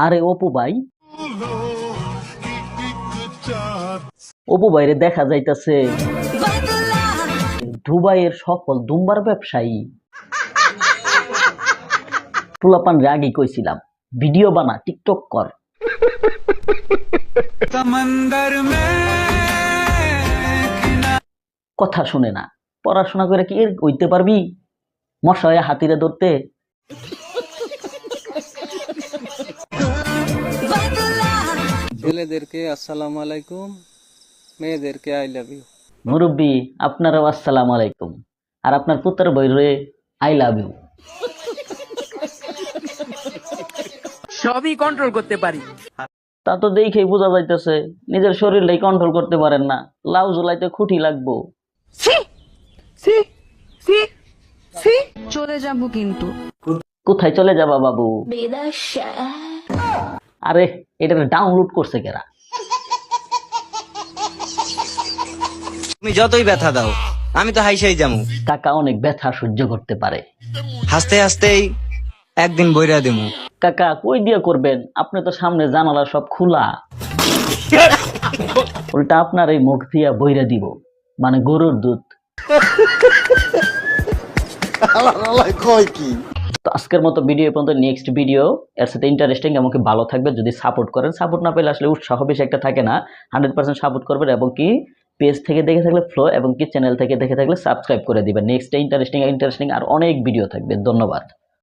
আরে অপু ভাই। অপু ভাইরে দেখা যাইতাছে। দুবাইয়ের সফল দুম্বার ব্যবসায়ী। পোলাপান রাগি কইছিলাম, ভিডিও বানা, টিকটক কর। কথা শুনে না, পড়াশোনা করে কি হইতে পারবি? মশায় হাতিরে ধরতে। ছেলেদেরকে আসসালামু আলাইকুম। মেয়েদেরকে আই লাভ ইউ মুরব্বী আপনারও আসসালাম আলাইকুম। আর আপনার পুত্র বৈরে আই লাভ ইউ সবই কন্ট্রোল করতে পারি। তা তো দেখেই বোঝা যাইতেছে নিজের শরীরটাই কন্ট্রোল করতে পারেন না। লাউ জুলাইতে খুঁটি লাগবো। চলে যাব কিন্তু। কোথায় চলে যাবা বাবু? আরে এটা ডাউনলোড করছে কেরা? তুমি যতই ব্যথা দাও আমি তো হাইসাই যামু কাকা অনেক ব্যথা সহ্য করতে পারে। হাসতে হাসতেই একদিন বইরা দিমু। কাকা কই দিয়ে করবেন? আপনি তো সামনে জানালা সব খোলা। উল্টা আপনার এই মুখ দিয়া বইরা দিব মানে গরুর দুধ। তো আজকের মতো ভিডিও পর্যন্ত নেক্সট ভিডিও এর সাথে ইন্টারেস্টিং এমনকি ভালো থাকবে, যদি সাপোর্ট করেন। সাপোর্ট না পেলে আসলে উৎসাহ বেশি একটা থাকে না। হান্ড্রেড পার্সেন্ট সাপোর্ট করবেন এবং কি পেজ থেকে দেখে থাকলে ফ্লো এবং কি চ্যানেল থেকে দেখে থাকলে সাবস্ক্রাইব করে দিবেন। নেক্সট ইন্টারেস্টিং ইন্টারেস্টিং আর অনেক ভিডিও থাকবে। ধন্যবাদ।